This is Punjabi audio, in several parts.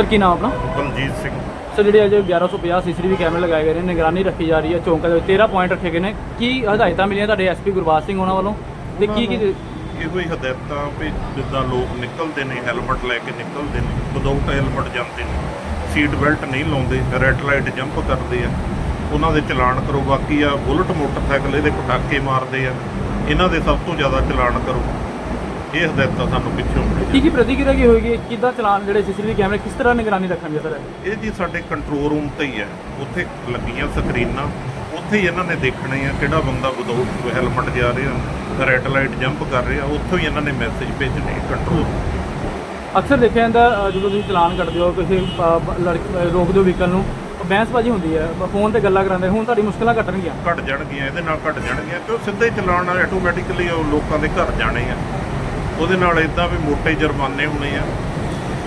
ਸਰ ਕੀ ਨਾਮ ਆਪਣਾ? ਬਲਜੀਤ ਸਿੰਘ। ਸਰ ਜਿਹੜੇ ਅੱਜ 1150 ਸੀਸੀਟੀਵੀ ਕੈਮਰੇ ਲਗਾਏ ਗਏ ਨੇ ਨਿਗਰਾਨੀ ਰੱਖੀ ਜਾ ਰਹੀ ਹੈ ਚੌਂਕਾਂ ਦੇ ਵਿੱਚ 13 ਪੁਆਇੰਟ ਰੱਖੇ ਗਏ ਨੇ। ਕੀ ਹਦਾਇਤਾਂ ਮਿਲੀਆਂ ਤੁਹਾਡੇ ਐਸਪੀ ਗੁਰਬਾਜ ਸਿੰਘ ਉਹਨਾਂ ਵੱਲੋਂ? ਤੇ ਕੀ ਕੀ ਇਹੋ ਹੀ ਹਦਾਇਤਾਂ ਵੀ ਜਿੱਦਾਂ ਲੋਕ ਨਿਕਲਦੇ ਨੇ ਹੈਲਮਟ ਲੈ ਕੇ ਨਿਕਲਦੇ ਨੇ ਵਿਦਆਊਟ ਹੈਲਮਟ ਜਾਂਦੇ ਨੇ। ਸੀਟ ਬੈਲਟ ਨਹੀਂ ਲਾਉਂਦੇ ਰੈੱਡ ਲਾਈਟ ਜੰਪ ਕਰਦੇ ਆ। ਉਹਨਾਂ ਦੇ ਚਲਾਨ ਕਰੋ ਬਾਕੀ ਆ ਬੁਲਟ ਮੋਟਰਸਾਈਕਲ ਇਹਦੇ ਪਟਾਕੇ ਮਾਰਦੇ ਆ। ਇਹਨਾਂ ਦੇ ਸਭ ਤੋਂ ਜ਼ਿਆਦਾ ਚਲਾਨ ਕਰੋ। ਇਹ ਹਦਾਇਤਾਂ ਸਾਨੂੰ ਪਿੱਛੋਂ ਮਿਲੀਆਂ। ਕੀ ਕੀ ਪ੍ਰਤੀਕਿਰਿਆ ਕੀ ਹੋਏਗੀ? ਕਿੱਦਾਂ ਚਲਾਨ ਜਿਹੜੇ ਸੀਸੀਟੀਵੀ ਕੈਮਰੇ ਕਿਸ ਤਰ੍ਹਾਂ ਨਿਗਰਾਨੀ ਰੱਖਣਗੇ ਸਰ? ਇਹ ਜੀ ਸਾਡੇ ਕੰਟਰੋਲ ਰੂਮ ਤੇ ਹੀ ਹੈ। ਉੱਥੇ ਲੱਗੀਆਂ ਸਕਰੀਨਾਂ। ਉੱਥੇ ਹੀ ਇਹਨਾਂ ਨੇ ਦੇਖਣੇ ਆ ਕਿਹੜਾ ਬੰਦਾ ਵਿਦਆਊਟ ਹੈਲਮਟ ਜਾ ਰਿਹਾ ਰੈੱਡ ਲਾਈਟ ਜੰਪ ਕਰ ਰਿਹਾ। ਉੱਥੋਂ ਹੀ ਇਹਨਾਂ ਨੇ ਮੈਸੇਜ ਭੇਜਣੇ ਕੰਟਰੋਲ ਅਕਸਰ ਦੇਖਿਆ ਜਾਂਦਾ ਅ, ਜਦੋਂ ਤੁਸੀਂ ਚਲਾਨ ਕੱਟਦੇ ਹੋ ਕਿਸੇ ਅ, ਬ- ਲੜਕ ਅ, ਰੋਕਦੇ ਹੋ ਵਹੀਕਲ ਨੂੰ ਬਹਿਸਬਾਜ਼ੀ ਹੁੰਦੀ ਹੈ। ਫੋਨ ਤੇ ਗੱਲਾਂ ਕਰਾਉਂਦੇ ਹੁਣ ਤੁਹਾਡੀ ਮੁਸ਼ਕਲਾਂ ਘਟਣਗੀਆਂ। ਘਟ ਜਾਣਗੀਆਂ ਇਹਦੇ ਨਾਲ ਘਟ ਜਾਣਗੀਆਂ ਕਿਉਂ ਸਿੱਧੇ ਚਲਾਣ ਨਾਲ ਆਟੋਮੈਟਿਕਲੀ ਉਹ ਲੋਕਾਂ ਦੇ ਘਰ ਜਾਣੇ ਆ। ਉਹਦੇ ਨਾਲ ਇਦਾਂ ਵੀ ਮੋٹے ਜੁਰਮਾਨੇ ਹੋਣੇ ਆ।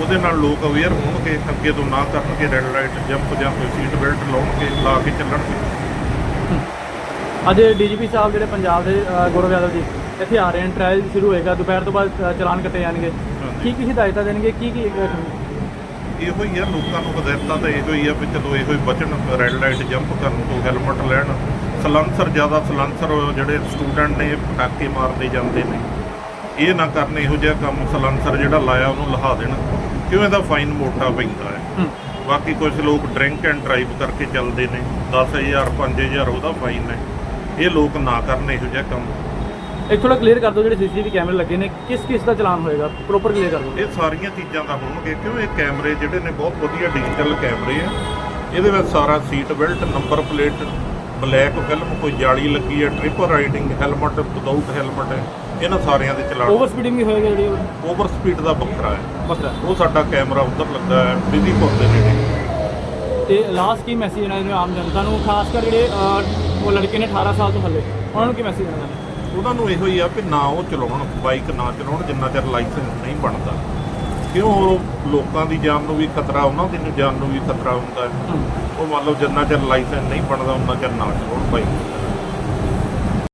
ਉਹਦੇ ਨਾਲ ਲੋਕ ਅਵੇਅਰ ਹੋਣਗੇ ਅੱਗੇ ਤੋਂ ਨਾ ਕਰਨਗੇ ਰੈੱਡ ਲਾਈਟ ਜੰਪ ਜਾਂ ਕੋਈ ਸੀਟ ਬੈਲਟ ਲਾਉਣਗੇ ਲਾ ਕੇ ਚੱਲਣਗੇ। ਅੱਜ ਡੀਜੀਪੀ ਸਾਹਿਬ ਜਿਹੜੇ ਪੰਜਾਬ ਦੇ ਗੌਰਵ ਯਾਦਵ ਜੀ ਇੱਥੇ ਆ ਰਹੇ ਹਨ ਟ੍ਰਾਇਲ ਸ਼ੁਰੂ ਹੋਏਗਾ ਦੁਪਹਿਰ ਤੋਂ ਬਾਅਦ ਚਲਾਨ ਕੱਟੇ ਜਾਣਗੇ। ਕੀ ਕੀ ਹਦਾਇਤਾਂ ਦੇਣਗੇ ਕੀ ਕੀ ਇਹੋ ਹੀ ਆ ਲੋਕਾਂ ਨੂੰ ਹਦਾਇਤਾਂ ਤਾਂ ਇਹੋ ਹੀ ਆ ਵੀ ਚਲੋ ਇਹੋ ਹੀ ਬਚਣ ਰੈੱਡ ਲਾਈਟ ਜੰਪ ਕਰਨ ਤੋਂ ਹੈਲਮਟ ਲੈਣ। ਸਲੈਂਸਰ ਜ਼ਿਆਦਾ ਸਲੈਂਸਰ ਜਿਹੜੇ ਸਟੂਡੈਂਟ ਨੇ ਪਟਾਕੇ ਮਾਰਦੇ ਜਾਂਦੇ ਨੇ। ਇਹ ਨਾ ਕਰਨ ਇਹੋ ਜਿਹਾ ਕੰਮ ਸਲੈਂਸਰ ਜਿਹੜਾ ਲਾਇਆ ਉਹਨੂੰ ਲਹਾ ਦੇਣ ਕਿਉਂ ਇਹਦਾ ਫਾਈਨ ਮੋਟਾ ਪੈਂਦਾ ਹੈ। ਬਾਕੀ ਕੁਝ ਲੋਕ ਡਰਿੰਕ ਐਂਡ ਡਰਾਈਵ ਕਰਕੇ ਚੱਲਦੇ ਨੇ 10000 5000 ਉਹਦਾ ਫਾਈਨ ਹੈ। ਇਹ ਲੋਕ ਨਾ ਕਰਨ ਇਹੋ ਜਿਹਾ ਕੰਮ। ਇੱਕ ਥੋੜਾ ਕਲੀਅਰ ਕਰ ਦਿਓ ਜਿਹੜੇ ਸੀਸੀਟੀਵੀ ਕੈਮਰੇ ਲੱਗੇ ਨੇ ਕਿਸ ਕਿਸ ਦਾ ਚਲਾਨ ਹੋਏਗਾ? ਪ੍ਰੋਪਰ ਕਲੀਅਰ ਕਰ ਦਿਓ। ਇਹ ਸਾਰੀਆਂ ਚੀਜ਼ਾਂ ਦਾ ਹੋਣਗੇ ਕਿਉਂ ਇਹ ਕੈਮਰੇ ਜਿਹੜੇ ਨੇ ਬਹੁਤ ਵਧੀਆ ਡਿਜੀਟਲ ਕੈਮਰੇ ਆ ਇਹਦੇ ਵਿੱਚ ਸਾਰਾ seat belt number plate black film ਕੋਈ ਜਾਲੀ ਲੱਗੀ ਹੈ triple riding helmet without helmet ਹੈ ਇਹਨਾਂ ਸਾਰਿਆਂ ਦੇ ਚਲਾਨ। ਓਵਰ ਸਪੀਡਿੰਗ ਵੀ ਹੋਏਗਾ ਜਿਹੜੀ ਓਵਰ ਸਪੀਡ ਦਾ ਵੱਖਰਾ ਹੈ। ਬੱਕਰਾ ਉਹ ਸਾਡਾ ਕੈਮਰਾ ਉੱਧਰ ਲੱਗਾ ਹੈ ਬਿਜ਼ੀਪੁਰ ਦੇ ਨੇੜੇ ਤੇ ਲਾਸਟ ਕੀ ਮੈਸੇਜ ਦੇਣਾ ਇਹਨੂੰ ਆਮ ਜਨਤਾ ਨੂੰ? ਖਾਸ ਕਰ ਜਿਹੜੇ ਉਹ ਲੜਕੇ ਨੇ 18 ਸਾਲ ਤੋਂ ਥੱਲੇ ਉਹਨਾਂ ਨੂੰ ਕੀ ਮੈਸੇਜ ਦੇਣਾ ਉਹਨਾਂ ਨੂੰ ਇਹੋ ਹੀ ਆ ਕਿ ਨਾ ਉਹ ਚਲਾਉਣ ਬਾਈਕ ਨਾ ਚਲਾਉਣ ਜਿੰਨਾ ਚਿਰ ਲਾਇਸੈਂਸ ਨਹੀਂ ਬਣਦਾ। ਕਿਉਂ ਉਹ ਲੋਕਾਂ ਦੀ ਜਾਨ ਨੂੰ ਵੀ ਖਤਰਾ ਉਹਨਾਂ ਦੀ ਜਾਨ ਨੂੰ ਵੀ ਖਤਰਾ ਹੁੰਦਾ ਹੈ? ਉਹ ਮੰਨ ਲਓ ਜਿੰਨਾ ਚਿਰ ਲਾਇਸੈਂਸ ਨਹੀਂ ਬਣਦਾ ਉਹਨਾਂ ਚਿਰ ਨਾ ਚਲਾਉਣ ਬਾਈਕ